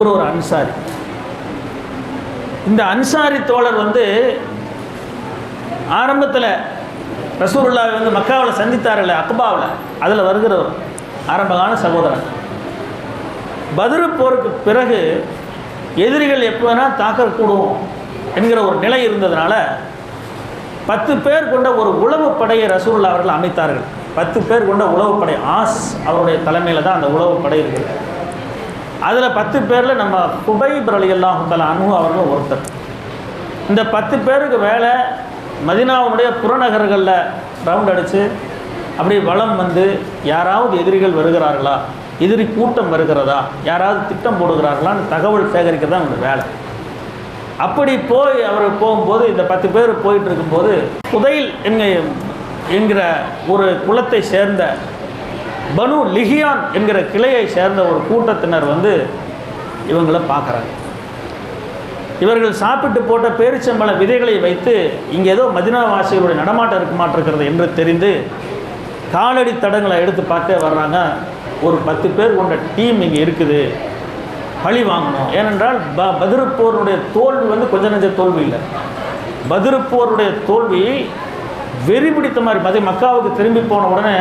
ஒரு அன்சாரி. இந்த அன்சாரி தோழர் வந்து ஆரம்பத்தில் ரசூருல்லாவை வந்து மக்காவில் சந்தித்தார்ல அக்பாவில். அதில் வருகிறவர் ஆரம்பகால சகோதரன் பத்ரு போருக்கு பிறகு எதிரிகள் எப்போ வேணால் தாக்கக்கூடும் என்கிற ஒரு நிலை இருந்ததுனால பத்து பேர் கொண்ட ஒரு உளவு படையை ரசூலுல்லா அவர்கள் அமைத்தார்கள். பத்து பேர் கொண்ட உளவு படை ஆஸ் அவருடைய தலைமையில் தான் அந்த உளவு படை இருக்குது அதில் பத்து பேரில் நம்ம குபைப் அலி அல்லாஹுத்தல அனு அவர்கள் ஒருத்தர். இந்த பத்து பேருக்கு வேலை மதினாவுடைய புறநகர்களில் ரவுண்ட் அடித்து அப்படி வளம் வந்து யாராவது எதிரிகள் வருகிறார்களா? எதிரி கூட்டம் வருகிறதா? யாராவது திட்டம் போடுகிறார்களான்னு தகவல் சேகரிக்க தான் அவங்க வேலை. அப்படி போய் அவர் போகும்போது இந்த பத்து பேர் போயிட்டு இருக்கும்போது புதையில் என்கிற ஒரு குலத்தை சேர்ந்த பனு லிஹியான் என்கிற கிளையை சேர்ந்த ஒரு கூட்டத்தினர் வந்து இவங்களை பார்க்குறாங்க. இவர்கள் சாப்பிட்டு போட்ட பேரிச்சம்பழ விதைகளை வைத்து இங்கே ஏதோ மதினாவாசிகளுடைய நடமாட்டம் இருக்க மாட்டிருக்கிறது என்று தெரிந்து காலடி தடங்களை எடுத்து பார்த்தே வர்றாங்க. ஒரு பத்து பேர் கொண்ட டீம் இங்கே இருக்குது. பழி வாங்கணும். ஏனென்றால் ப பதிருப்போருடைய தோல்வி வந்து கொஞ்ச நெஞ்ச தோல்வி இல்லை. பதிருப்போருடைய தோல்வி வெறி பிடித்த மாதிரி மதி மக்காவுக்கு திரும்பி போன உடனே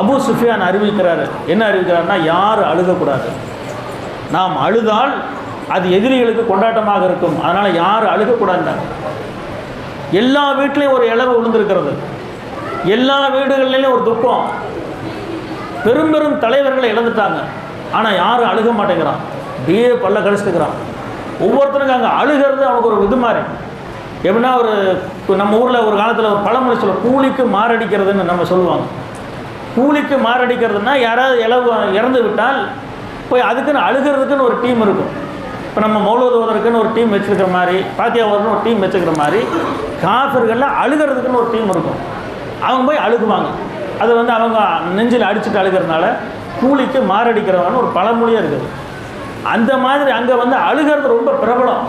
அபு சுஃபியான் அறிவிக்கிறார். என்ன அறிவிக்கிறாருன்னா யாரும் அழுகக்கூடாது. நாம் அழுதால் அது எதிரிகளுக்கு கொண்டாட்டமாக இருக்கும். அதனால் யாரும் அழுகக்கூடாதுன்றாங்க எல்லா வீட்லேயும் ஒரு இளவு விழுந்திருக்கிறது எல்லா வீடுகள்லையும் ஒரு துக்கம். பெரும் பெரும் தலைவர்களை இழந்துட்டாங்க. ஆனால் யாரும் அழுக மாட்டேங்கிறான். அப்படியே பல்ல கடிச்சிட்டுக்கிறான். ஒவ்வொருத்தருக்கும் அங்கே அழுகிறது அவனுக்கு ஒரு இது மாதிரி. எப்படின்னா ஒரு நம்ம ஊரில் ஒரு காலத்தில் ஒரு பழமொழி சொல்ல கூலிக்கு மாரடிக்கிறதுன்னு நம்ம சொல்லுவாங்க. கூலிக்கு மாரடிக்கிறதுனா யாராவது இளவு இறந்து விட்டால் போய் அதுக்குன்னு அழுகிறதுக்குன்னு ஒரு டீம் இருக்கும். இப்போ நம்ம மௌலோதுவதற்குன்னு ஒரு டீம் வச்சுருக்கிற மாதிரி பாத்தியாவதுன்னு ஒரு டீம் வச்சுக்கிற மாதிரி காஃபர்களில் அழுகிறதுக்குன்னு ஒரு டீம் இருக்கும். அவங்க போய் அழுகுவாங்க. அது வந்து அவங்க நெஞ்சில் அடிச்சுட்டு அழுகிறதுனால கூலிக்கு மாரடிக்கிறவன்னு ஒரு பழமொழியாக இருக்குது. அந்த மாதிரி அங்கே வந்து அழுகிறது ரொம்ப பிரபலம்.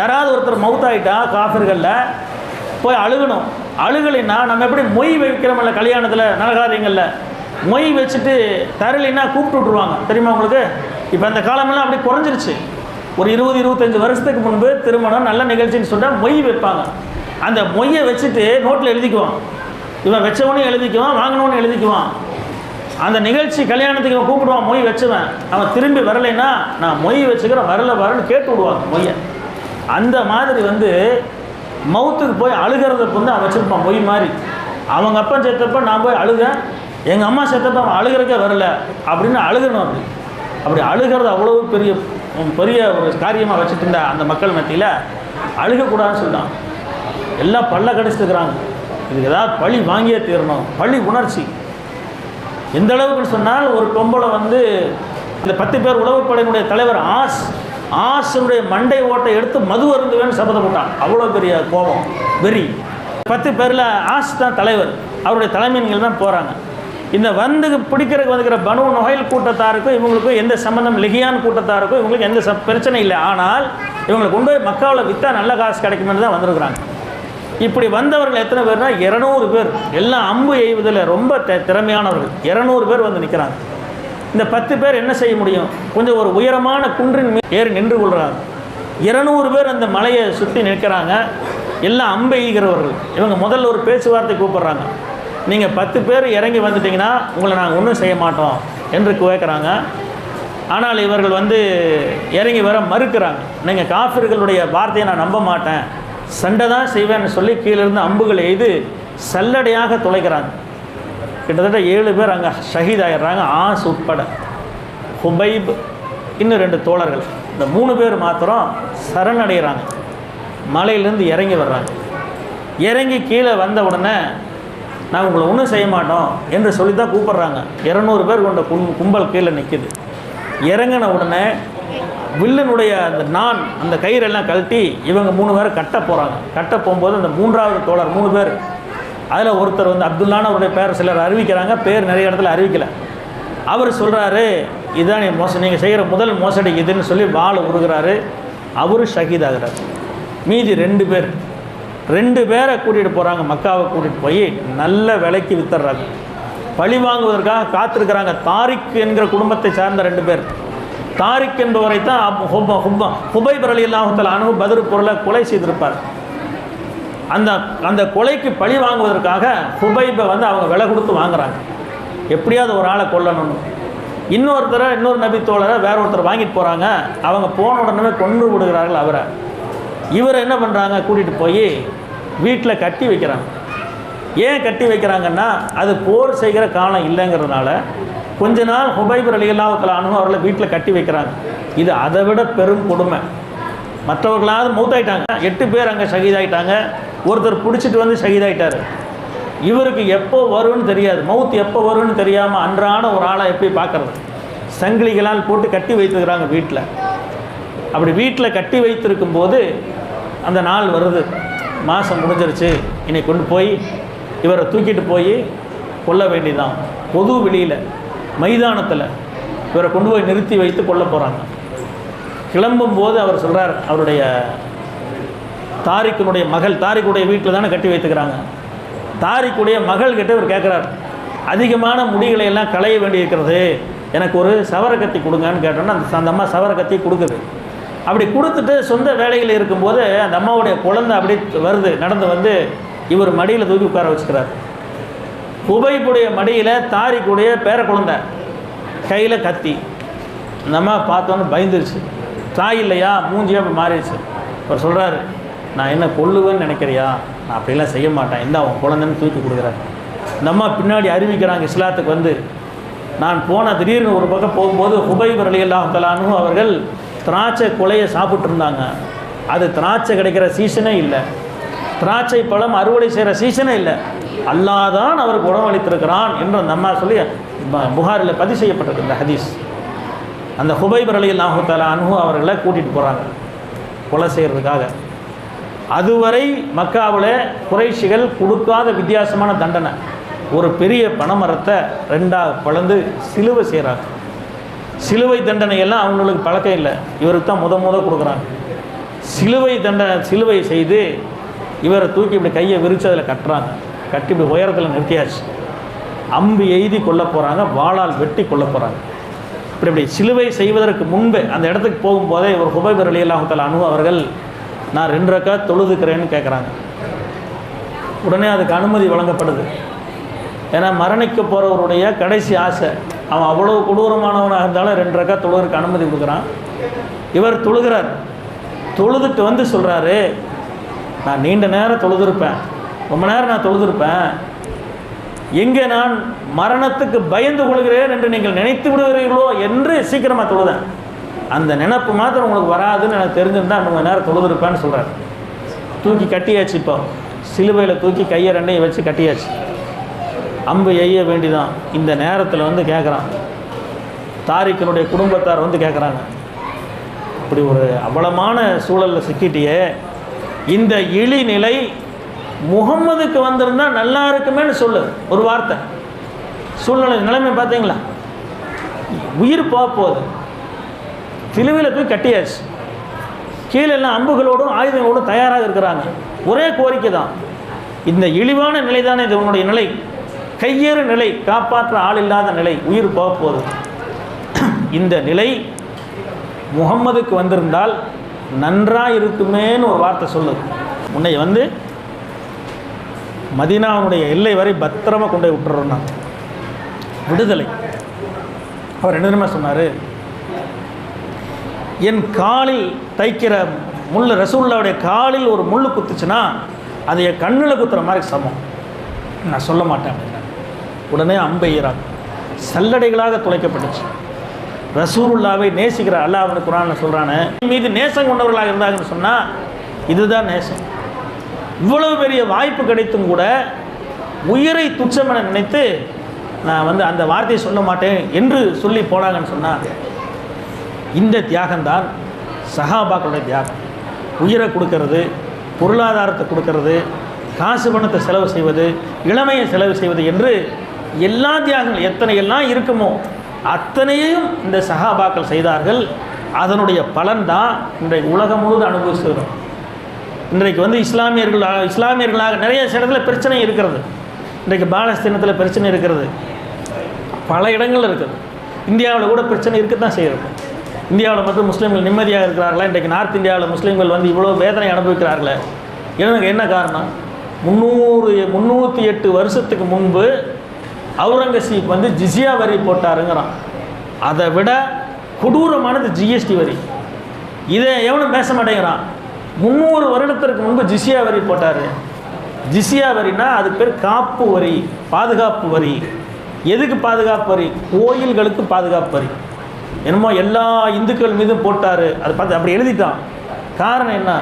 யாராவது ஒருத்தர் மவுத்தாயிட்டா காஃபர்களில் போய் அழுகணும். அழுகலைன்னா நம்ம எப்படி மொய் வைக்கிறோம்ல கல்யாணத்தில் நலகாரியங்களில்? மொய் வச்சுட்டு தரலைன்னா கூப்பிட்டு விட்ருவாங்க தெரியுமா உங்களுக்கு? இப்போ அந்த காலமெல்லாம் அப்படி குறைஞ்சிருச்சு. ஒரு இருபது இருபத்தஞ்சி வருஷத்துக்கு முன்பு திருமணம் நல்ல நிகழ்ச்சின்னு சொன்னால் மொய் வைப்பாங்க. அந்த மொய்யை வச்சுட்டு நோட்டில் எழுதிக்குவான். இவன் வச்சவனையும் எழுதிக்குவான் வாங்கினவனையும் எழுதிக்குவான். அந்த நிகழ்ச்சி கல்யாணத்துக்கு இவன் கூப்பிடுவான் மொய் வச்சுவேன். அவன் திரும்பி வரலைன்னா நான் மொய் வச்சுக்கிறேன் வரல வரலன்னு கேட்டு விடுவாங்க மொய்யை. அந்த மாதிரி வந்து மவுத்துக்கு போய் அழுகிறத வந்து அவன் வச்சுருப்பான் பொய் மாதிரி. அவங்க அப்பா செத்தப்ப நான் போய் அழுகிறேன் எங்கள் அம்மா செத்தப்ப அவன் அழுகிறக்கே வரல. அப்படின்னு அழுகணும் அப்படி. அப்படி அழுகிறது அவ்வளோ பெரிய பெரிய ஒரு காரியமாக வச்சுட்டு இருந்த அந்த மக்கள் மத்தியில் அழுகக்கூடாதுன்னு சொல்லிட்டான் எல்லாம் பல்ல கடிச்சிருக்கிறாங்க. இதுக்கு ஏதாவது பழி வாங்கியே தீரணும். பழி உணர்ச்சி. எந்த அளவுக்குன்னு சொன்னால் ஒரு பொம்பளை வந்து இந்த பத்து பேர் உளவுப்படையினுடைய தலைவர் ஆஸ் ஆசனுடைய மண்டை ஓட்டை எடுத்து மது அருந்துவேன்னு சபதம் போட்டான். அவ்வளோ பெரிய கோபம். வெறி. பத்து பேரில் ஆஸ் தான் தலைவர். அவருடைய தலைமையின்கள் தான் போகிறாங்க இந்த வந்து பிடிக்கிறதுக்கு வந்துக்கிற பனு நொகைல் கூட்டத்தாருக்கும் இவங்களுக்கும் எந்த சம்மந்தம் லிகியான் கூட்டத்தாருக்கும் இவங்களுக்கு எந்த ச பிரச்சனை இல்லை. ஆனால் இவங்களை கொண்டு போய் மக்காவில் விற்றா நல்ல காசு கிடைக்கும்னு தான் வந்திருக்கிறாங்க. இப்படி வந்தவர்கள் எத்தனை பேர்னா? இரநூறு பேர். எல்லாம் அம்பு எய்வதில் ரொம்ப திறமையானவர்கள். இரநூறு பேர் வந்து நிற்கிறாங்க இந்த பத்து பேர் என்ன செய்ய முடியும்? கொஞ்சம் ஒரு உயரமான குன்றின் ஏறி நின்று கொள்கிறாங்க இருநூறு பேர் அந்த மலையை சுற்றி நிற்கிறாங்க. எல்லாம் அம்பெய்கிறவர்கள் இவங்க முதல்ல ஒரு பேச்சுவார்த்தை கூப்பிட்றாங்க. நீங்கள் பத்து பேர் இறங்கி வந்துட்டீங்கன்னா உங்களை நாங்கள் ஒன்றும் செய்ய மாட்டோம் என்று கேட்குறாங்க ஆனால் இவர்கள் வந்து இறங்கி வர மறுக்கிறாங்க. நீங்கள் காஃபிர்களுடைய வார்த்தையை நான் நம்ப மாட்டேன். சண்டை தான் செய்வேன்னு சொல்லி கீழிருந்து அம்புகள் எய்து சல்லடையாக துளைக்கிறாங்க கிட்டத்தட்ட ஏழு பேர் அங்கே ஷஹீத் ஆயிடுறாங்க. ஆஸ் உட்பட. ஹுபைப் இன்னும் ரெண்டு தோழர்கள். இந்த மூணு பேர் மாத்திரம் சரணடைகிறாங்க. மலையிலேருந்து இறங்கி வர்றாங்க. இறங்கி கீழே வந்த உடனே நாங்கள் உங்களை ஒன்றும் செய்ய மாட்டோம் என்று சொல்லி தான் கூப்பிட்றாங்க. இரநூறு பேர் கொண்ட கும் கும்பல் கீழே நிற்கிது இறங்கின உடனே வில்லனுடைய அந்த நான் அந்த கயிறெல்லாம் கழட்டி இவங்க மூணு பேரை கட்ட போகிறாங்க கட்ட போகும்போது அந்த மூன்றாவது தோழர் மூணு பேர் அதில் ஒருத்தர் வந்து அப்துல்லான அவருடைய பேர் சிலர் அறிவிக்கிறாங்க. பேர் நிறைய இடத்துல அறிவிக்கலை. அவர் சொல்கிறாரு இதுதான் நீ மோச நீங்கள் செய்கிற முதல் மோசடி இதுன்னு சொல்லி வாழை உருகிறாரு. அவரு ஷஹீத் ஆகிறார். மீதி ரெண்டு பேர். ரெண்டு பேரை கூட்டிகிட்டு போகிறாங்க மக்காவை கூட்டிகிட்டு போய் நல்ல விலைக்கு வித்துறாங்க. பழி வாங்குவதற்காக காத்திருக்கிறாங்க. தாரிக் என்கிற குடும்பத்தை சார்ந்த ரெண்டு பேர். தாரிக் என்பவரை தான் ஹுபைபர் அலி அல்லாஹத்தில் அனு பதில் பொருளை கொலை செய்திருப்பார். அந்த அந்த கொலைக்கு பழி வாங்குவதற்காக ஹுபைபை வந்து அவங்க விலை கொடுத்து வாங்குறாங்க. எப்படியாவது ஒரு ஆளை கொல்லணும்னு. இன்னொருத்தரை இன்னொரு நபி தோழரை வேற ஒருத்தர் வாங்கிட்டு போகிறாங்க அவங்க போன உடனே கொன்று விடுகிறார்கள் அவரை. இவரை என்ன பண்ணுறாங்க கூட்டிகிட்டு போய் வீட்டில் கட்டி வைக்கிறாங்க. ஏன் கட்டி வைக்கிறாங்கன்னா அது போர் செய்கிற காலம் இல்லைங்கிறதுனால கொஞ்ச நாள் ஹுபைபர் அலி அல்லாஹத்தில் அவர்களை வீட்டில் கட்டி வைக்கிறாங்க. இது அதை விட பெரும் கொடுமை. மற்றவர்களாவது மூத்தாயிட்டாங்க. எட்டு பேர் அங்கே ஷகீதாயிட்டாங்க ஒருத்தர் பிடிச்சிட்டு வந்து ஷஹீதாயிட்டார். இவருக்கு எப்போ வரும்னு தெரியாது. மவுத் எப்போ வரும்னு தெரியாமல் அன்றாட ஒரு ஆளை எப்படி பார்க்குறது? சங்கிலிகளால் போட்டு கட்டி வைத்துக்கிறாங்க வீட்டில் அப்படி வீட்டில் கட்டி வைத்திருக்கும் போது அந்த நாள் வருது. மாதம் முடிஞ்சிருச்சு. என்னை கொண்டு போய் இவரை தூக்கிட்டு போய் கொல்ல வேண்டியதான் பொது வெளியில் மைதானத்தில் இவரை கொண்டு போய் நிறுத்தி வைத்து கொல்ல போகிறாங்க கிளம்பும் போது அவர் சொல்கிறார் அவருடைய தாரிக்கினுடைய மகள் தாரிக்குடைய வீட்டில் தானே கட்டி வைத்துக்கிறாங்க. தாரிக்குடைய மகள் கிட்ட இவர் கேட்குறார் அதிகமான முடிகளை எல்லாம் களைய வேண்டியிருக்கிறது. எனக்கு ஒரு சவர கத்தி கொடுங்கன்னு கேட்டோன்னா அந்த அந்த அம்மா சவரக்கத்தி கத்தி கொடுக்குது. அப்படி கொடுத்துட்டு சொந்த வேலையில் இருக்கும்போது அந்த அம்மாவுடைய குழந்தை அப்படி வருது நடந்து வந்து இவர் மடியில் தூக்கி உட்கார வச்சுக்கிறார். குபைப்புடைய மடியில் தாரிக்குடைய பேர குழந்தை கையில் கத்தி. அந்த அம்மா பார்த்தோன்னு பயந்துருச்சு. தாய் இல்லையா? மூஞ்சியாக மாறிடுச்சு. அவர் சொல்கிறாரு நான் என்ன கொல்லுவேன்னு நினைக்கிறியா? நான் அப்படிலாம் செய்ய மாட்டேன். இந்த அவன் குழந்தைன்னு தூக்கி கொடுக்குறாரு. இந்த அம்மா பின்னாடி அறிவிக்கிறாங்க இஸ்லாத்துக்கு வந்து. நான் போன திடீர்னு ஒரு பக்கம் போகும்போது ஹுபைபர் அலி அல்லாஹலானு அவர்கள் திராட்சை கொலையை சாப்பிட்ருந்தாங்க அது திராட்சை கிடைக்கிற சீசனே இல்லை. திராட்சை பழம் அறுவடை செய்கிற சீசனே இல்லை. அல்லாதான் அவருக்கு உணவளித்திருக்கிறான் என்று அந்த அம்மா சொல்லி புகாரில் பதிவு செய்யப்பட்டிருக்கு இந்த ஹதீஸ். அந்த ஹுபைபர் அலி அல்லாஹால தாலா அனுகு அவர்களை கூட்டிகிட்டு போகிறாங்க கொலை செய்கிறதுக்காக அதுவரை மக்காவில் குறைஷிகள் கொடுக்காத வித்தியாசமான தண்டனை. ஒரு பெரிய பனைமரத்தை ரெண்டாக பழந்து சிலுவை செய்கிறாங்க சிலுவை தண்டனையெல்லாம் அவங்களுக்கு பழக்கம் இல்லை. இவருக்கு தான் முத முத கொடுக்குறாங்க. சிலுவை தண்டனை சிலுவை செய்து இவரை தூக்கி இப்படி கையை விரித்து அதில் கட்டுறாங்க. கட்டி இப்படி உயரத்தில் நிறுத்தியாச்சு. அம்பு எய்தி கொல்ல போகிறாங்க வாளால் வெட்டி கொல்ல போகிறாங்க இப்படி இப்படி சிலுவை செய்வதற்கு முன்பே அந்த இடத்துக்கு போகும்போதே இவர் ஹுபைபர் அலி அல்லாஹால அனு அவர்கள் நான் ரெண்டு ரக்கா தொழுதுக்கிறேன்னு கேட்குறாங்க உடனே அதுக்கு அனுமதி வழங்கப்படுது. ஏன்னா மரணிக்க போகிறவருடைய கடைசி ஆசை அவன் அவ்வளோ கொடூரமானவனாக இருந்தாலும் ரெண்டு ரக்கா தொழுகிறதுக்கு அனுமதி கொடுக்குறான். இவர் தொழுகிறார். தொழுதுட்டு வந்து சொல்கிறாரு நான் நீண்ட நேரம் தொழுதுருப்பேன். ரொம்ப நேரம் நான் தொழுதுருப்பேன். எங்கே நான் மரணத்துக்கு பயந்து கொள்கிறேன் என்று நீங்கள் நினைத்து விடுகிறீர்களோ என்று சீக்கிரமாக தொழுதேன். அந்த நினப்பு மாத்திரம் உங்களுக்கு வராதுன்னு எனக்கு தெரிஞ்சிருந்தா கொஞ்சம் நேரம் தொழுதுருப்பேன்னு சொல்கிறார் தூக்கி கட்டியாச்சு இப்போ. சிலுவையில் தூக்கி கையை ரெண்டையும் வச்சு கட்டியாச்சு. அம்பு எய்ய வேண்டிதான். இந்த நேரத்தில் வந்து கேட்குறான் தாரிக்கனுடைய குடும்பத்தார் வந்து கேட்குறாங்க இப்படி ஒரு அவலமான சூழலில் சிக்கிட்டியே. இந்த இழிநிலை முகம்மதுக்கு வந்திருந்தா நல்லா இருக்குமேன்னு சொல்லு. ஒரு வார்த்தை. சூழ்நிலை நிலைமை பார்த்தீங்களா? உயிர் போக போகுது சிலுவையில் போய் கட்டியாச்சு. கீழே எல்லாம் அம்புகளோடும் ஆயுதங்களோடும் தயாராக இருக்கிறாங்க. ஒரே கோரிக்கை தான். இந்த இழிவான நிலை தானே இது உன்னுடைய நிலை? கையேறு நிலை காப்பாற்ற ஆள் இல்லாத நிலை உயிர் போக போகுது இந்த நிலை முகம்மதுக்கு வந்திருந்தால் நன்றாக இருக்குமேன்னு ஒரு வார்த்தை சொல்லுது. உன்னை வந்து மதினாவுடைய எல்லை வரை பத்திரமாக கொண்டு போய் விட்டுறோம் நான் விடுதலை. அவர் என்ன தெரியுமா சொன்னார்? என் காலில் தைக்கிற முள் ரசூல்லாவுடைய காலில் ஒரு முள் குத்துச்சுன்னா அது என் கண்ணில் குத்துற மாதிரி சமம். நான் சொல்ல மாட்டேன் அப்படின்னா. உடனே அம்பெய்கிறாங்க சல்லடைகளாக துளைக்கப்பட்டுச்சு. ரசூருல்லாவை நேசிக்கிற அல்லாஹ் அவனுக்கு குரான் சொல்கிறானே மீது நேசம் கொண்டவர்களாக இருந்தாங்கன்னு சொன்னால் இதுதான் நேசம். இவ்வளவு பெரிய வாய்ப்பு கிடைத்தும் கூட உயிரை துச்சம் என நினைத்து நான் வந்து அந்த வார்த்தையை சொல்ல மாட்டேன் என்று சொல்லி போனாங்கன்னு சொன்னால் இந்த தியாகம்தான் சஹாபாக்களுடைய தியாகம். உயிரை கொடுக்கறது பொருளாதாரத்தை கொடுக்கறது காசு பணத்தை செலவு செய்வது இளமையை செலவு செய்வது என்று எல்லா தியாகங்கள் எத்தனை எல்லாம் இருக்குமோ அத்தனையும் இந்த சஹாபாக்கள் செய்தார்கள். அதனுடைய பலன்தான் இன்றைய இன்றைக்கு உலகம் முழுவதும் அனுபவிச்சுக்கிறோம் இன்றைக்கு வந்து இஸ்லாமியர்கள் இஸ்லாமியர்களாக நிறைய இடத்துல பிரச்சனை இருக்கிறது. இன்றைக்கு பாலஸ்தீனத்தில் பிரச்சனை இருக்கிறது. பல இடங்கள் இருக்குது. இந்தியாவில் கூட பிரச்சனை இருக்க தான் செய்கிறது இந்தியாவில் மட்டும் முஸ்லீம்கள் நிம்மதியாக இருக்கிறார்களா? இன்றைக்கு நார்த் இந்தியாவில் முஸ்லீம்கள் வந்து இவ்வளோ வேதனை அனுபவிக்கிறார்களே? எனக்கு என்ன காரணம்? முந்நூறு முந்நூற்றி எட்டு வருஷத்துக்கு முன்பு அவுரங்கசீப் வந்து ஜிசியா வரி போட்டாருங்கிறான். அதை விட கொடூரமானது ஜிஎஸ்டி வரி. இதை எவனும் பேச மாட்டேங்கிறான். முந்நூறு வருடத்திற்கு முன்பு ஜிசியா வரி போட்டார். ஜிசியா வரினா அது பேர் காப்பு வரி பாதுகாப்பு வரி. எதுக்கு பாதுகாப்பு வரி? கோயில்களுக்கு பாதுகாப்பு வரி. என்னமோ எல்லா இந்துக்கள் மீதும் போட்டார். அதை பார்த்து அப்படி எழுதிட்டான். காரணம் என்ன?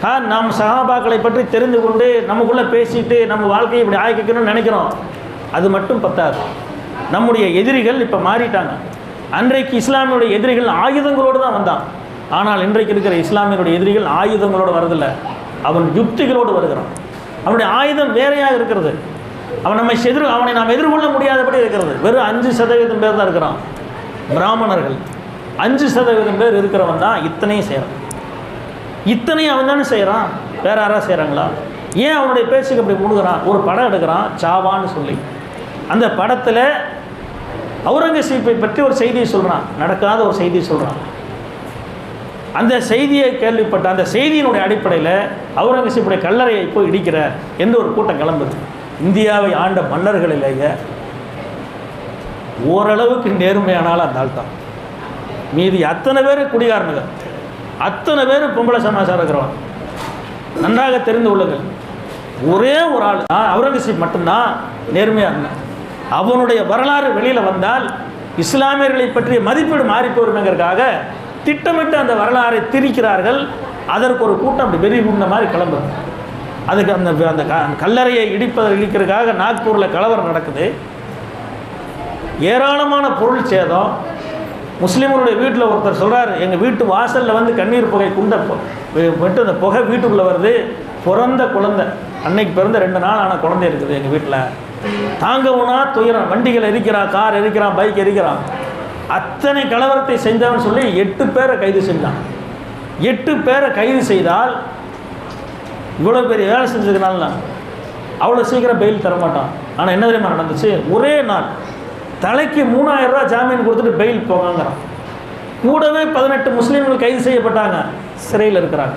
கார் நாம் சகாபாக்களை பற்றி தெரிந்து கொண்டு நமக்குள்ளே பேசிட்டு நம்ம வாழ்க்கையை இப்படி ஆய்க்கணும்னு நினைக்கிறோம். அது மட்டும் பத்தாது. நம்முடைய எதிரிகள் இப்போ மாறிட்டாங்க. அன்றைக்கு இஸ்லாமியுடைய எதிரிகள் ஆயுதங்களோடு தான் வந்தான். ஆனால் இன்றைக்கு இருக்கிற இஸ்லாமியருடைய எதிரிகள் ஆயுதங்களோடு வரதில்லை. அவன் யுக்திகளோடு வருகிறான். அவனுடைய ஆயுதம் வேறையாக இருக்கிறது. அவன் நம்மை எதிர் அவனை நாம் எதிர்கொள்ள முடியாதபடி இருக்கிறது. வெறும் அஞ்சு சதவீதம் பேர் தான் இருக்கிறான். பிராமணர்கள். அஞ்சு சதவீதம் பேர் இருக்கிறவன் தான் இத்தனையும் செய்கிறான் இத்தனையும் அவன் தானே செய்கிறான் வேற யாராவது செய்கிறாங்களா ஏன் அவனுடைய பேச்சுக்கு அப்படி முழுகிறான் ஒரு படம் எடுக்கிறான் சாவான்னு சொல்லி. அந்த படத்தில் அவுரங்கசீப்பை பற்றி ஒரு செய்தியை சொல்கிறான் நடக்காத ஒரு செய்தியை சொல்கிறான் அந்த செய்தியை கேள்விப்பட்ட அந்த செய்தியினுடைய அடிப்படையில் அவுரங்கசீப்புடைய கல்லறையை போய் இடிக்கிற என்று ஒரு கூட்டம் கிளம்புது? இந்தியாவை ஆண்ட மன்னர்களிலேயே ஓரளவுக்கு நேர்மையானாலும் அந்த ஆள் தான் மீதி அத்தனை பேர் குடிகாரனுங்க. அத்தனை பேர் பொம்பளை சமாசாரம் இருக்கிறவன் நன்றாக தெரிந்து கொள்ளுங்கள். ஒரே ஒரு ஆள் நான் அவுரங்கசீப் மட்டும்தான் நேர்மையாக இருந்தான். அவனுடைய வரலாறு வெளியில் வந்தால் இஸ்லாமியர்களை பற்றிய மதிப்பீடு மாறி போயிருமேங்கிறதுக்காக திட்டமிட்டு அந்த வரலாறை திரிக்கிறார்கள் அதற்கு ஒரு கூட்டம் அப்படி வெறி குண்ட மாதிரி கிளம்புது. அதுக்கு அந்த அந்த க- கல்லறையை இடிப்பதை இடிக்கிறதுக்காக நாக்பூரில் கலவரம் நடக்குது. ஏராளமான பொருள் சேதம். முஸ்லீம்களுடைய வீட்டில் ஒருத்தர் சொல்கிறார் எங்கள் வீட்டு வாசலில் வந்து கண்ணீர் புகை குண்ட விட்டு அந்த புகை வீட்டுக்குள்ளே வருது. பிறந்த குழந்தை. அன்னைக்கு பிறந்த ரெண்டு நாள் ஆனால் குழந்தை இருக்குது எங்கள் வீட்டில் தாங்கவுனா துயரம். வண்டிகள் எரிக்கிறான் கார் எரிக்கிறான் பைக் எரிக்கிறான். அத்தனை கலவரத்தை செஞ்சவன் சொல்லி எட்டு பேரை கைது செஞ்சான். எட்டு பேரை கைது செய்தால் இவ்வளோ பெரிய வேலை செஞ்சதுனால அவ்வளோ சீக்கிரம் பெயில் தரமாட்டான். ஆனால் என்ன தெரியுமா நடந்துச்சு? ஒரே நாள் தலைக்கு மூணாயிரம் ரூபா ஜாமீன் கொடுத்துட்டு பெயில் போகாங்கிறான். கூடவே பதினெட்டு முஸ்லீம்கள் கைது செய்யப்பட்டாங்க. சிறையில் இருக்கிறாங்க.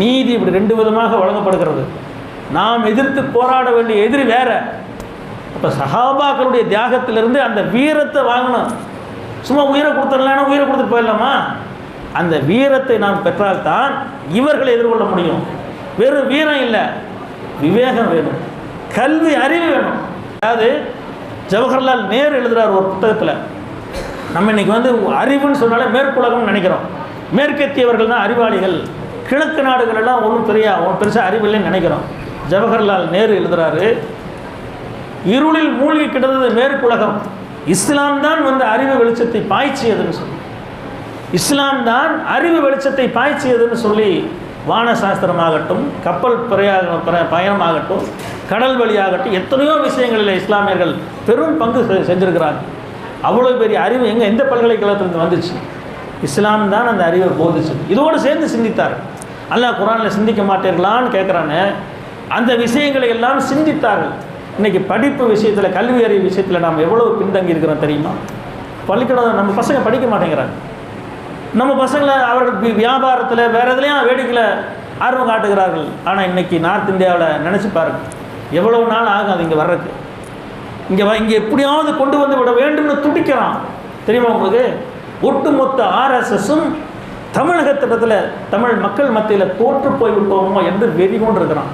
நீதி இப்படி ரெண்டு விதமாக வழங்கப்படுகிறது. நாம் எதிர்த்து போராட வேண்டிய எதிரி வேற. அப்போ சஹாபாக்களுடைய தியாகத்திலிருந்து அந்த வீரத்தை வாங்கணும். சும்மா உயிரை கொடுத்துடலான்னா உயிரை கொடுத்துட்டு போயிடலாமா? அந்த வீரத்தை நாம் பெற்றால்தான் இவர்களை எதிர்கொள்ள முடியும். வெறும் வீரம் இல்லை விவேகம் வேணும். கல்வி அறிவு வேணும். அதாவது ஜவஹர்லால் நேரு எழுதுறார் ஒரு புத்தகத்தில் நம்ம இன்னைக்கு வந்து அறிவுன்னு சொன்னாலே மேற்குலகம்னு நினைக்கிறோம். மேற்கத்தியவர்கள் தான் அறிவாளிகள். கிழக்கு நாடுகள் எல்லாம் ஒன்றும் பெரிய ஒன்றும் பெருசாக அறிவில்லைன்னு நினைக்கிறோம். ஜவஹர்லால் நேரு எழுதுறாரு இருளில் மூழ்கி கிடந்தது மேற்குலகம். இஸ்லாம் தான் வந்து அறிவு வெளிச்சத்தை பாய்ச்சியதுன்னு சொல்லி. இஸ்லாம் தான் அறிவு வெளிச்சத்தை பாய்ச்சியதுன்னு சொல்லி வான சாஸ்திரமாகட்டும் கப்பல் பிரயாக பயணமாகட்டும் கடல் வழியாகட்டும் எத்தனையோ விஷயங்களில் இஸ்லாமியர்கள் பெரும் பங்கு செ- செஞ்சிருக்கிறாங்க. அவ்வளோ பெரிய அறிவு எங்கே எந்த பல்கலைக்கழகத்திலிருந்து வந்துச்சு. இஸ்லாம் தான் அந்த அறிவை போதிச்சு இதோடு சேர்ந்து சிந்தித்தார். அல்லாஹ் குரானில் சிந்திக்க மாட்டீர்களான்னு கேட்குறானே அந்த விஷயங்களை எல்லாம் சிந்தித்தார்கள். இன்றைக்கி படிப்பு விஷயத்தில் கல்வி அறிவு விஷயத்தில் நாம் எவ்வளவு பின்தங்கி இருக்கிறோம் தெரியுமா? பள்ளிக்கூடம் நம்ம பசங்க படிக்க மாட்டேங்கிறாங்க. நம்ம பசங்களை அவர்கள் வியாபாரத்தில் வேறு எதுலையும் வேடிக்கையில் ஆர்வம் காட்டுகிறார்கள். ஆனால் இன்னைக்கு நார்த் இந்தியாவில் நினச்சி பாருங்க. எவ்வளவு நாள் ஆகும் அது இங்கே வர்றதுக்கு? இங்கே இங்கே எப்படியாவது கொண்டு வந்து விட வேண்டும்னு துடிக்கிறான். தெரியுமா உங்களுக்கு? ஒட்டுமொத்த ஆர்எஸ்எஸும் தமிழக திட்டத்தில் தமிழ் மக்கள் மத்தியில் தோற்று போய் விட்டோமோ என்று வெறி கொண்டு இருக்கிறான்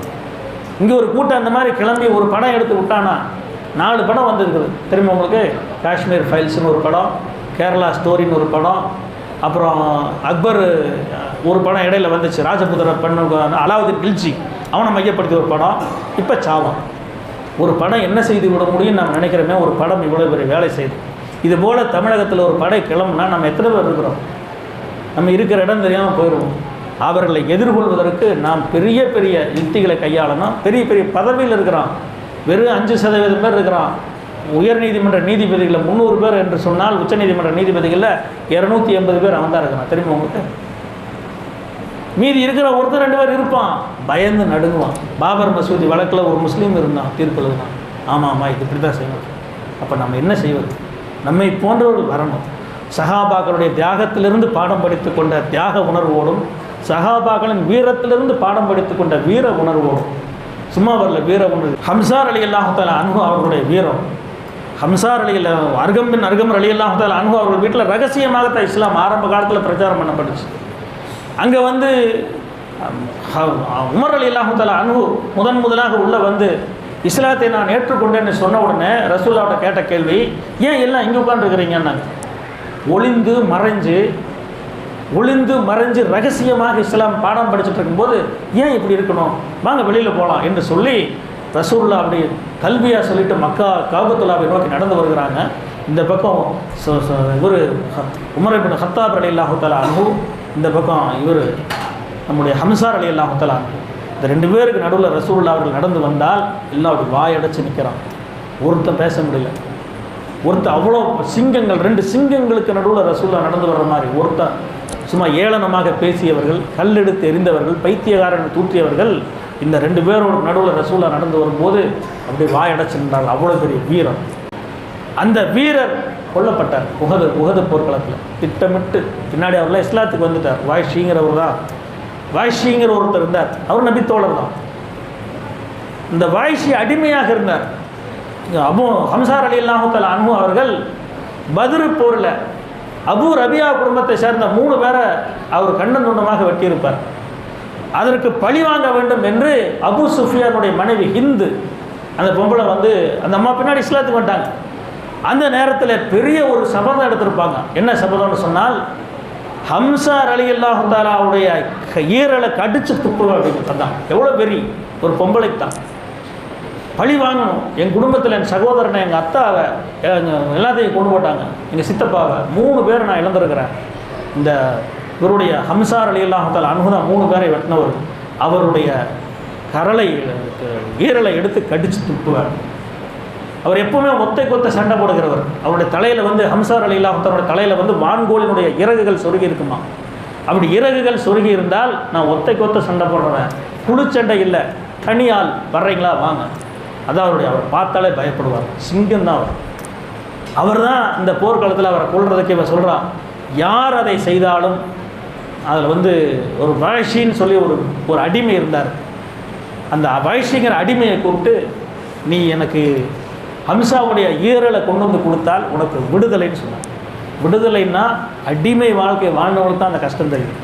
இங்கே ஒரு கூட்டம் அந்த மாதிரி கிளம்பி ஒரு படம் எடுத்து விட்டானா? நாலு படம் வந்திருக்குது. திரும்ப உங்களுக்கு? காஷ்மீர் ஃபைல்ஸ்னு ஒரு படம் கேரளா ஸ்டோரின்னு ஒரு படம் அப்புறம் அக்பர் ஒரு படம் இடையில வந்துச்சு. ராஜபுத்திர பண்ண அலாவுதீன் கில்ஜி அவனை மையப்படுத்தி ஒரு படம். இப்போ சாவம் ஒரு படம் என்ன செய்து விட முடியும்னு நம்ம நினைக்கிறோமே ஒரு படம் இவ்வளோ பெரிய வேலை செய்யுது. இது போல் தமிழகத்தில் ஒரு படை கிளம்புனா நம்ம எத்தனை பேர் இருக்கிறோம்? நம்ம இருக்கிற இடம் தெரியாமல் போயிடுவோம் அவர்களை எதிர்கொள்வதற்கு நாம் பெரிய பெரிய யுக்திகளை கையாளணும். பெரிய பெரிய பதவியில் இருக்கிறோம் வெறும் அஞ்சு சதவீதம் பேர் இருக்கிறோம் உயர்நீதிமன்ற நீதிபதிகளில் முந்நூறு பேர் என்று சொன்னால் உச்சநீதிமன்ற நீதிபதிகளில் இரநூத்தி எண்பது பேர் அவன் தான் இருக்கிறான். தெரியுமா உங்களுக்கு? மீதி இருக்கிற ஒருத்தர் ரெண்டு பேர் இருப்பான். பயந்து நடுங்குவான். பாபர் மசூதி வழக்கில் ஒரு முஸ்லீம் இருந்தான் தீர்ப்பு எழுதினான். ஆமாம் ஆமாம் இது இப்படி தான் செய்யணும் அப்போ நம்ம என்ன செய்வது? நம்மை போன்றவர்கள் வரணும். சஹாபாக்களுடைய தியாகத்திலிருந்து பாடம் படித்து கொண்ட தியாக உணர்வோடும் சஹாபாக்களின் வீரத்திலிருந்து பாடம் படித்து கொண்ட வீர உணர்வோ சும்மா வரல வீர உணர்வு. ஹம்சார் அலி அல்லாஹால அன்பு அவர்களுடைய வீரம். ஹம்சார் அலி அருகம்பின் அருகம்பர் அலி அல்லாஹால அன்பு அவர்கள் வீட்டில் ரகசியமாக தான் இஸ்லாம் ஆரம்ப காலத்தில் பிரச்சாரம் பண்ணப்பட்டுச்சு. அங்கே வந்து உமர் அலி அல்லாஹால அன்பு முதன் முதலாக உள்ளே வந்து இஸ்லாத்தை நான் ஏற்றுக்கொண்டேன்னு சொன்ன உடனே ரசூல்லாவோட கேட்ட கேள்வி ஏன் எல்லாம் இங்கே உட்காந்துருக்கிறீங்கன்னாங்க ஒளிந்து மறைஞ்சு ஒளிந்து மறைஞ்சு ரகசியமாக இஸ்லாம் பாடம் படிச்சுட்டு இருக்கும்போது ஏன் இப்படி இருக்கணும்? வாங்க வெளியில் போகலாம் என்று சொல்லி ரசூல்லா அப்படி கல்வியாக சொல்லிட்டு மக்கா காபத்துல்லாவை நோக்கி நடந்து வருகிறாங்க. இந்த பக்கம் ச- ச- இவர் உமர் இபின் ஹத்தாப் அலி அல்லாஹால அன்பு இந்த பக்கம் இவர் நம்முடைய ஹம்சார் அலி அல்லாஹால இந்த ரெண்டு பேருக்கு நடுவில் ரசூல்லா அவர்கள் நடந்து வந்தால் எல்லாம் அப்படி வாயடைச்சு நிற்கிறான் ஒருத்தன் பேச முடியல. ஒருத்தர் அவ்வளோ சிங்கங்கள் ரெண்டு சிங்கங்களுக்கு நடுவில் ரசூல்லா நடந்து வர்ற மாதிரி ஒருத்தன் சும்மா ஏளனமாக பேசியவர்கள் கல்லெடுத்து எறிந்தவர்கள் பைத்தியகாரன் தூற்றியவர்கள் இந்த ரெண்டு பேரோட நடுவில் ரசூலா நடந்து வரும்போது அப்படியே வாயடைச்சு நின்றார்கள். அவ்வளோ பெரிய வீரம் அந்த வீரர் கொல்லப்பட்டார் உகது உகது போர்க்களத்தில். திட்டமிட்டு பின்னாடி அவர்லாம் இஸ்லாத்துக்கு வந்துட்டார். வாய்ஷிங்கிறவர் தான். வாய்ஷிங்கிற ஒருத்தர் இருந்தார். அவர் நபித்தோழர் தான். இந்த வாய்ஷி அடிமையாக இருந்தார். அபு ஹம்சார் அலி அல்லாஹால அன்பு அவர்கள் பதிரு போரில் அபு ரபியா குடும்பத்தை சேர்ந்த மூணு பேரை அவர் கண்ணன் துண்டமாக வெட்டியிருப்பார். அதற்கு பழி வாங்க வேண்டும் என்று அபு சுஃபியானுடைய மனைவி ஹிந்து அந்த பொம்பளை வந்து அந்த அம்மா பின்னாடி இஸ்லாத்துக்கு வந்துட்டாங்க. அந்த நேரத்தில் பெரிய ஒரு சபதம் எடுத்திருப்பாங்க. என்ன சபதம்னு சொன்னால் ஹம்சார் அலி அல்லாஹாலாவுடைய ஈரலை கடிச்சு துப்புவேன் அப்படின்னு தான் எவ்வளோ பெரிய ஒரு பொம்பளைக்கு தான். பழி வாங்கணும். என் குடும்பத்தில் என் சகோதரனை எங்கள் அத்தாவை எல்லாத்தையும் கொண்டு போட்டாங்க. எங்கள் சித்தப்பாவை. மூணு பேரை நான் இழந்திருக்கிறேன். இந்த இவருடைய ஹம்சார் அலி அல்லாஹால அனுகுதான் மூணு பேரை வெட்டினவர். அவருடைய கரலை ஈரலை எடுத்து கடிச்சு துப்புவார். அவர் எப்பவுமே ஒத்தை கொத்த சண்டை போடுகிறவர். அவருடைய தலையில் வந்து ஹம்சார் அலி அல்லாஹாலோட தலையில் வந்து வான்கோளினுடைய இறகுகள் சொருகி இருக்குமா? அப்படி இறகுகள் சொருகி இருந்தால் நான் ஒத்தை கொத்த சண்டை போடுறேன் குழுச்சண்டை இல்லை. தனியால் வர்றீங்களா? வாங்க. அதான் அவருடைய அவர் பார்த்தாலே பயப்படுவார். சிங்கம் தான் அவர். அவர் தான் இந்த போர்க்காலத்தில் அவரை கொள்றதுக்கு இவன் சொல்கிறான் யார் அதை செய்தாலும் அதில் வந்து ஒரு வயசின்னு சொல்லி ஒரு ஒரு அடிமை இருந்தார். அந்த வயசுங்கிற அடிமையை கூப்பிட்டு நீ எனக்கு ஹம்சாவுடைய ஈரலை கொண்டு வந்து கொடுத்தால் உனக்கு விடுதலைன்னு சொன்னார். விடுதலைன்னா அடிமை வாழ்க்கை வாழ்ந்தவங்களுக்கு தான் அந்த கஷ்டம் தெரியும்.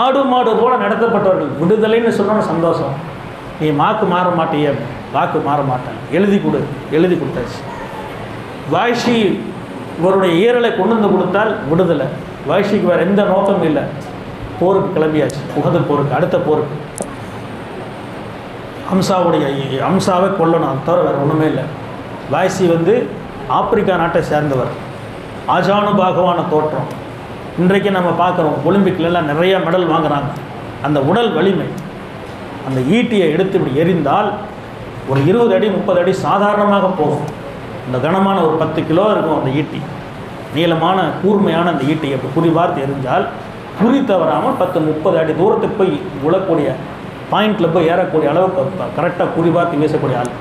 ஆடு மாடு போல நடத்தப்பட்டவர்கள் விடுதலைன்னு சொன்னோன்னு சந்தோஷம். நீ மாக்கு மாற மாட்டியே வாக்கு மாற மாட்டேன் எழுதி கொடு எழுதி கொடுத்தாச்சு. வாய்ஷி இவருடைய ஈரலை கொண்டு வந்து கொடுத்தால் விடுதலை. வாய்ஷிக்கு வேறு எந்த நோக்கமும் இல்லை. போருக்கு கிளம்பியாச்சு. உகந்த போருக்கு அடுத்த போருக்கு. ஹம்சாவுடைய ஹம்சாவை கொல்லணும். அது தவிர வேறு ஒன்றுமே இல்லை. வாய்சி வந்து ஆப்பிரிக்கா நாட்டை சேர்ந்தவர். ஆஜானுபாகவான தோற்றம். இன்றைக்கு நம்ம பார்க்குறோம் ஒலிம்பிக்லலாம் நிறையா மெடல் வாங்குறாங்க. அந்த உடல் வலிமை அந்த ஈட்டியை எடுத்து இப்படி எரிந்தால் ஒரு இருபது அடி முப்பது அடி சாதாரணமாக போகும். இந்த கனமான ஒரு பத்து கிலோ இருக்கும் அந்த ஈட்டி. நீளமான கூர்மையான அந்த ஈட்டியை அப்படி குறி பார்த்து எரிஞ்சால் குறி தவறாமல் பத்து முப்பது அடி தூரத்துக்கு போய் விழக்கூடிய பாயிண்டில் போய் ஏறக்கூடிய அளவுக்கு கரெக்டாக குறி பார்த்து வீசக்கூடிய ஆள்.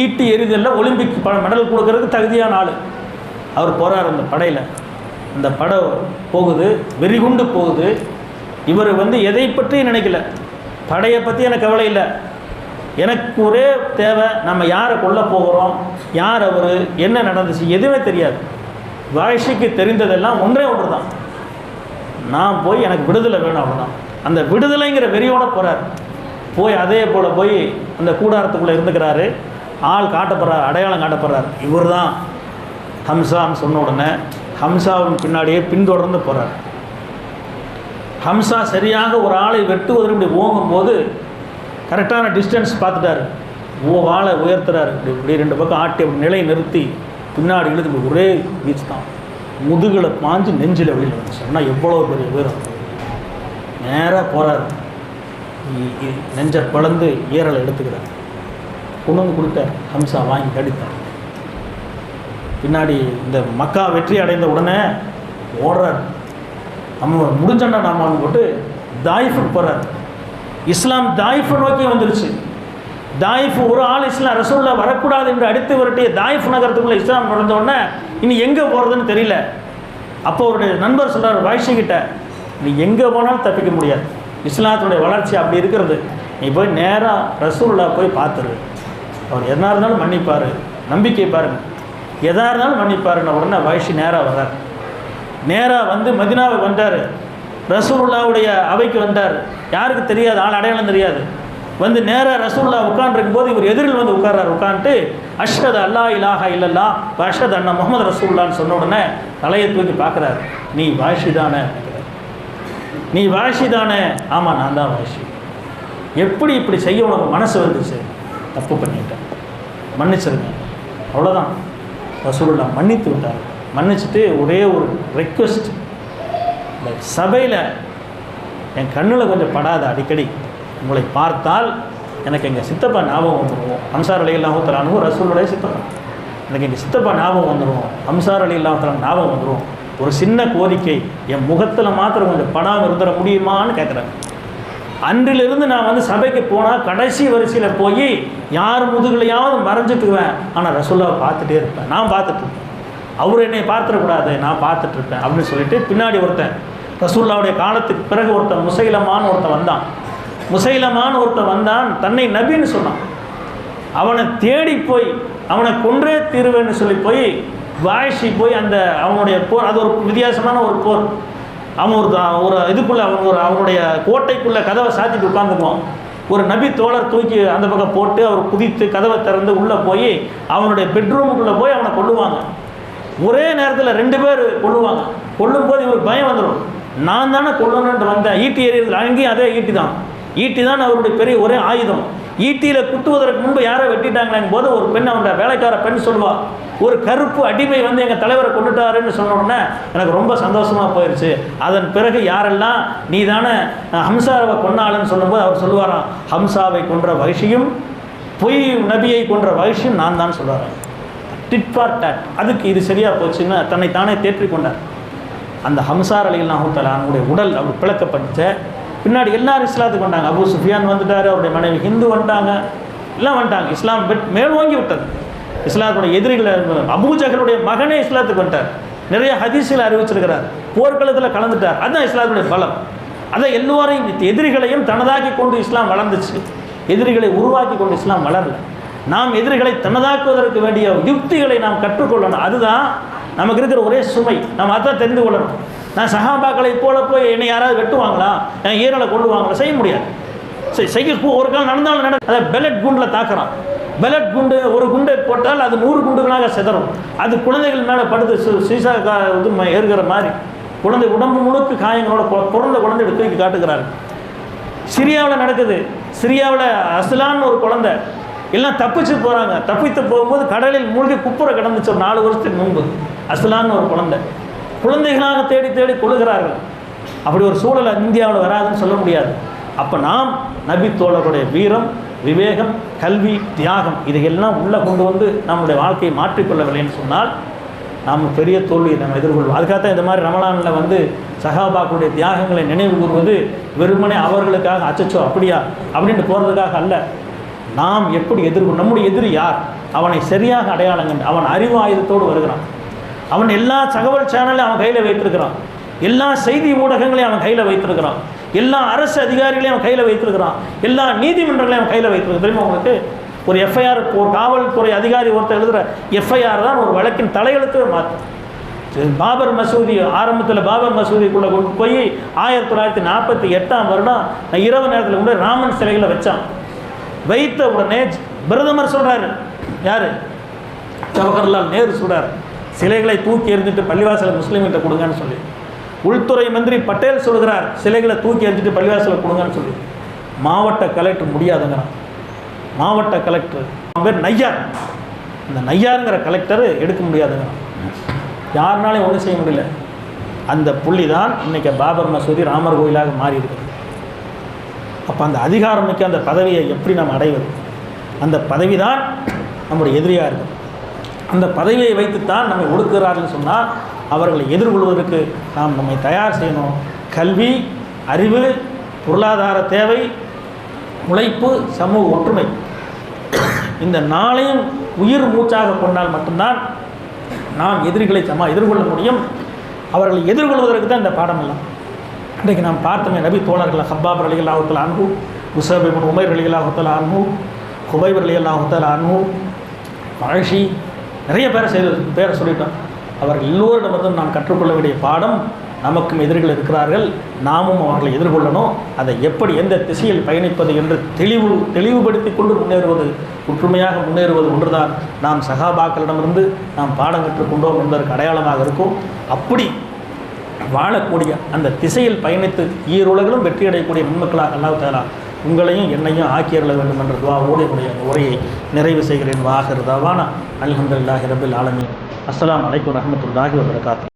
ஈட்டி எரிதலில் ஒலிம்பிக் ப மெடல் கொடுக்கறதுக்கு தகுதியான ஆள். அவர் போகிறார் அந்த படையில். அந்த படை போகுது வெறிகுண்டு போகுது. இவர் வந்து எதை பற்றியும் நினைக்கல. படையை பற்றி எனக்கு கவலை இல்லை. எனக்கு ஒரே தேவை நம்ம யாரை கொல்ல போகிறோம் யார் அவர் என்ன நடந்துச்சு எதுவுமே தெரியாது. வாய்ஷிக்கு தெரிந்ததெல்லாம் ஒன்றே ஒன்று தான் நான் போய் எனக்கு விடுதலை வேணும் அவ்வளோதான் அந்த விடுதலைங்கிற வெறியோட போகிறார் போய் அதே போல் போய் அந்த கூடாரத்துக்குள்ளே இருந்துக்கிறாரு. ஆள் காட்டப்படுறார் அடையாளம் காட்டப்படுறார். இவர் தான் ஹம்சான்னு சொன்ன உடனே ஹம்சாவின் பின்னாடியே பின்தொடர்ந்து போகிறார் ஹம்சா சரியாக ஒரு ஆளை வெட்டுவதற்கு இப்படி ஓங்கும்போது கரெக்டான டிஸ்டன்ஸ் பார்த்துட்டாரு. ஓ வாழை உயர்த்துறாரு. இப்படி இப்படி ரெண்டு பக்கம் ஆட்டி அப்படி நிலை நிறுத்தி பின்னாடி இழுத்து ஒரே வீச்சு தான். முதுகில் பாஞ்சு நெஞ்சில் வெளியில் வந்துச்சு. ஆனால் எவ்வளோ பெரிய உயரம். நேராக போகிறாரு நெஞ்சை பிளந்து ஈரலை எடுத்துக்கிறார். கொண்டு வந்து கொடுத்தார். ஹம்சா வாங்கி கடித்தார். பின்னாடி இந்த மக்கா வெற்றி அடைந்த உடனே ஓடுறார். நம்ம முடிஞ்சண்டா நாமான்னு போட்டு தாயிஃபுக்கு போகிறார் இஸ்லாம் தாயிஃபை நோக்கி வந்துருச்சு. தாயிஃப் ஒரு ஆள் இஸ்லாம் ரசூல்லா வரக்கூடாது என்று அடித்து விரட்டிய தாயிஃப் நகரத்துக்குள்ளே இஸ்லாம் நுழைஞ்ச உடனே இனி எங்கே போகிறதுன்னு தெரியல. அப்போ அவருடைய நண்பர் சொல்கிறார் வாய்ஷிக்கிட்ட நீ எங்கே போனாலும் தப்பிக்க முடியாது. இஸ்லாத்துடைய வளர்ச்சி அப்படி இருக்கிறது. நீ போய் நேராக ரசூல்லா போய் பார்த்துரு. அவர் எதனா இருந்தாலும் மன்னிப்பார். நம்பிக்கை பாருங்கள் எதா இருந்தாலும் மன்னிப்பாருன்னு உடனே வயசு நேராக வர்றார். நேராக வந்து மதினாவுக்கு வந்தார். ரசூல்லாவுடைய அவைக்கு வந்தார். யாருக்கு தெரியாது ஆள் அடையாளம் தெரியாது. வந்து நேராக ரசூல்லா உட்காந்துருக்கும் போது இவர் எதிரில் வந்து உட்கார்றார். உட்காந்துட்டு அஷ்ரத் அல்லா இலாஹா இல்லல்லா அஷ்ரத் அண்ணா முகமது ரசூல்லான்னு சொன்ன உடனே தலையை தூக்கி பார்க்குறாரு. நீ வாஷிதானே நீ வாஷிதானே ஆமாம் நான் தான் வாஷி எப்படி இப்படி செய்ய உனக்கு மனசு வந்துச்சு? தப்பு பண்ணிட்டேன். மன்னிச்சிருங்க. அவ்வளோதான் ரசூல்லா மன்னித்து விட்டார். மன்னிச்சுட்டு ஒரே ஒரு ரெக்வெஸ்ட் இந்த சபையில் என் கண்ணில் கொஞ்சம் படாத அடிக்கடி உங்களை பார்த்தால் எனக்கு எங்கள் சித்தப்பா ஞாபகம் வந்துடுவோம் அம்சார் அலி இல்லாமத்தலானு ரசூலுடைய சித்தப்பா. எனக்கு எங்கள் சித்தப்பா ஞாபகம் வந்துடுவோம் அம்சார் அலி இல்லாமத்தலான் ஞாபகம் வந்துடுவோம் ஒரு சின்ன கோரிக்கை என் முகத்தில் மாத்திரம் கொஞ்சம் படாமல் இருந்துட முடியுமான்னு கேட்குறாங்க அன்றிலிருந்து நான் வந்து சபைக்கு போனால் கடைசி வரிசையில் போய் யார் முதுகுலையாவது மறைஞ்சிட்டுவேன் ஆனால் ரசூல்லாவை பார்த்துட்டே இருப்பேன். நான் பார்த்துட்டு இருப்பேன். அவர் என்னை பார்த்துடக்கூடாது நான் பார்த்துட்ருப்பேன் அப்படின்னு சொல்லிட்டு பின்னாடி ஒருத்தன் ரசூல்லாவுடைய காலத்துக்கு பிறகு ஒருத்தன் முசைலமான்னு ஒருத்தன் வந்தான். முசைலமான்னு ஒருத்தன் வந்தான் தன்னை நபின்னு சொன்னான். அவனை தேடி போய் அவனை கொன்றே தீருவேன்னு சொல்லி போய் வாய்ஷி போய் அந்த அவனுடைய போர் அது ஒரு வித்தியாசமான ஒரு போர். அவன் ஒரு ஒரு இதுக்குள்ளே அவன் ஒரு அவனுடைய கோட்டைக்குள்ளே கதவை சாத்திட்டு உட்காந்துக்குவான் ஒரு நபி தோழர் தூக்கி அந்த பக்கம் போட்டு அவர் குதித்து கதவை திறந்து உள்ளே போய் அவனுடைய பெட்ரூமுக்குள்ளே போய் அவனை கொள்ளுவாங்க ஒரே நேரத்தில் ரெண்டு பேர் கொள்ளுவாங்க கொல்லும் போது இவருக்கு பயம் வந்துடும் நான் தானே கொள்ளணுன்ட்டு வந்தேன். ஈட்டி எறியறதுல அங்கேயும் அதே ஈட்டி தான். ஈட்டி தான் அவருடைய பெரிய ஒரே ஆயுதம். ஈட்டியில் குத்துவதற்கு முன்பு யாரை வெட்டிட்டாங்கன்னு போது ஒரு பெண் அவனுடைய வேலைக்கார பெண் சொல்வா ஒரு கருப்பு அடிமை வந்து எங்கள் தலைவரை கொண்டுட்டாருன்னு சொன்ன உடனே எனக்கு ரொம்ப சந்தோஷமாக போயிடுச்சு அதன் பிறகு யாரெல்லாம் நீ தானே ஹம்சாவை கொன்னாளுன்னு சொல்லும்போது அவர் சொல்லுவாராம் ஹம்சாவை கொன்ற வகிஷியும் பொய் நபியை கொன்ற வகிஷியும் நான் தான் சொல்லுவாராம். டிட் ஃபார் டேட் அதுக்கு இது சரியாக போச்சுன்னு தன்னை தானே தேற்றிக்கொண்டார் அந்த ஹம்சார் அலி அல்லாஹூத்தலானுடைய அவனுடைய உடல் அவர் பிளக்கப்பட்டுச்ச பின்னாடி எல்லாரும் இஸ்லாத்துக்கு வந்தாங்க. அபு சுஃபியான் வந்துட்டார் அவருடைய மனைவி ஹிந்து வந்துட்டாங்க. எல்லாம் வந்துட்டாங்க. இஸ்லாம் பெட் மேல் வாங்கி விட்டது. இஸ்லாத்துடைய எதிரிகளை அபூஜகளுடைய மகனே இஸ்லாத்துக்கு வந்துட்டார். நிறைய ஹதீஸில் அறிவிச்சிருக்கிறார். போர்க்களத்தில் கலந்துட்டார். அதுதான் இஸ்லாத்துடைய பலம். அதை எல்லோரையும் எதிரிகளையும் தனதாக்கி கொண்டு இஸ்லாம் வளர்ந்துச்சு. எதிரிகளை உருவாக்கி கொண்டு இஸ்லாம் வளரல. நாம் எதிரிகளை தனதாக்குவதற்கு வேண்டிய யுக்திகளை நாம் கற்றுக்கொள்ளணும். அதுதான் நமக்கு இருக்கிற ஒரே சுமை. நம்ம அதான் தெரிந்து கொள்ளணும். நான் சகாபாக்களை போல போய் என்னை யாராவது வெட்டுவாங்களா? என் ஈரலை கொள்ளுவாங்களா செய்ய முடியாது. சரி செய்ய ஒரு காலம் நடந்தாலும் நட அதை பெலட் குண்டில் தாக்குறான். பெலட் குண்டு ஒரு குண்டை போட்டால் அது நூறு குண்டுகளாக சிதறும். அது குழந்தைகள் மேலே படுத்து சு- சீசா கா இது ஏறுகிற மாதிரி. குழந்தை உடம்பு முழுக்க காயங்களோட பொ- பிறந்த குழந்தை எடுத்து தூக்கி காட்டுகிறாரு சிரியாவில் நடக்குது. சிரியாவில் அஸ்லான்னு ஒரு குழந்தை. எல்லாம் தப்பிச்சு போகிறாங்க தப்பித்து போகும்போது கடலில் மூழ்கி குப்புற கிடந்துச்சு. ஒரு நாலு வருஷத்துக்கு முன்பு. அஸ்லான்னு ஒரு குழந்தை. குழந்தைகளாக தேடி தேடி கொள்ளுகிறார்கள். அப்படி ஒரு சூழல் இந்தியாவில் வராதுன்னு சொல்ல முடியாது. அப்போ நாம் நபி தோழருடைய வீரம் விவேகம் கல்வி தியாகம் இதையெல்லாம் உள்ளே கொண்டு வந்து நம்முடைய வாழ்க்கையை மாற்றிக்கொள்ளவில்லைன்னு சொன்னால் நாம் பெரிய தோல்வியை நம்ம எதிர்கொள்வோம். அதுக்காகத்தான் இந்த மாதிரி ரமலானில் வந்து சகாபாக்களுடைய தியாகங்களை நினைவு கூறுவது வெறுமனே அவர்களுக்காக அச்சச்சோ அப்படியா அப்படின்ட்டு போகிறதுக்காக அல்ல. நாம் எப்படி எதிர்கொள் நம்முடைய எதிரி யார்? அவனை சரியாக அடையாளங்கள் அவன் அறிவு ஆயுதத்தோடு வருகிறான். அவன் எல்லா தகவல் சேனலையும் அவன் கையில் வைத்திருக்கிறான். எல்லா செய்தி ஊடகங்களையும் அவன் கையில் வைத்திருக்கிறான். எல்லா அரசு அதிகாரிகளையும் அவன் கையில் வைத்திருக்கிறான். எல்லா நீதிமன்றங்களையும் அவன் கையில் வைத்திருக்கிறான். தெரியுமா உங்களுக்கு? ஒரு எஃப்ஐஆர் ஒரு காவல்துறை அதிகாரி ஒருத்தர் எழுதுகிற எஃப்ஐஆர் தான் ஒரு வழக்கின் தலையெழுத்தே மாற்றும் பாபர் மசூதி ஆரம்பத்தில் பாபர் மசூதிக்குள்ளே கொண்டு போய் ஆயிரத்தி தொள்ளாயிரத்தி நாற்பத்தி எட்டாம் வருடம் நான் இரவு நேரத்தில் கொண்டு ராமன் சிலைகளை வச்சான். வைத்த உடனே பிரதமர் சொல்கிறாரு யார்? ஜவஹர்லால் நேரு சொல்கிறார் சிலைகளை தூக்கி எறிஞ்சிட்டு பள்ளிவாசலை முஸ்லீம்கிட்ட கொடுங்கன்னு சொல்லி. உள்துறை மந்திரி பட்டேல் சொல்கிறார் சிலைகளை தூக்கி எறிஞ்சிட்டு பள்ளிவாசலை கொடுங்கன்னு சொல்லி. மாவட்ட கலெக்டர் முடியாதுங்கிறான். மாவட்ட கலெக்டர். அவன் பேர் நையார். இந்த நையாருங்கிற கலெக்டர் எடுக்க முடியாதுங்கிறான். யாருனாலையும் ஒன்றும் செய்ய முடியல. அந்த புள்ளி தான் இன்றைக்கி பாபர் மசூதி ராமர் கோயிலாக மாறி இருக்குது அப்போ அந்த அதிகாரம் மிக்க அந்த பதவியை எப்படி நாம் அடைவது? அந்த பதவி தான் நம்முடைய எதிரியாக இருக்கும். அந்த பதவியை வைத்துத்தான் நம்மை ஒடுக்குகிறார்கள் சொன்னால் அவர்களை எதிர்கொள்வதற்கு நாம் நம்மை தயார் செய்யணும். கல்வி அறிவு பொருளாதார தேவை உழைப்பு சமூக ஒற்றுமை. இந்த நாளையும் உயிர் மூச்சாக கொண்டால் மட்டும்தான் நாம் எதிரிகளை சமா எதிர்கொள்ள முடியும். அவர்களை எதிர்கொள்வதற்கு தான் இந்த பாடம் எல்லாம். இன்றைக்கு நாம் பார்த்தோமே நபி தோழர்கள் ஹப்பாப் அலி அல்லாஹத்தில் அன்பு முசபின் உமைர் அலி அல்லாஹத்தில் அன்பு ஹுபைப் அலி அல்லாஹத்தில் அன்பு நிறைய பேரை செய்து பேரை சொல்லிட்டோம். அவர்கள் எல்லோரிடமிருந்தும் நாம் கற்றுக்கொள்ள வேண்டிய பாடம் நமக்கும் எதிரிகள் இருக்கிறார்கள் நாமும் அவர்களை எதிர்கொள்ளணும். அதை எப்படி எந்த திசையில் பயணிப்பது என்று தெளிவு தெளிவுபடுத்தி கொண்டு முன்னேறுவது ஒற்றுமையாக முன்னேறுவது ஒன்றுதான் நாம் சகாபாக்களிடமிருந்து நாம் பாடம் கற்றுக்கொண்டோம் என்பதற்கு அடையாளமாக இருக்கும். அப்படி வாழக்கூடிய அந்த திசையில் பயணித்து ஈருலகிலும் வெற்றியடையக்கூடிய அடையக்கூடிய அல்லாஹ் தாலா உங்களையும் என்னையும் ஆக்கியருள வேண்டும் என்ற துவாவோடு என்னுடைய உரையை நிறைவு செய்கிறேன். வாகிறது தாவானா. அல்ஹம்துலில்லாஹி ரபில் ஆலமி அஸ்லாம் வலைக்கம் ரஹமத்துல்லாஹி வபரகாத்து.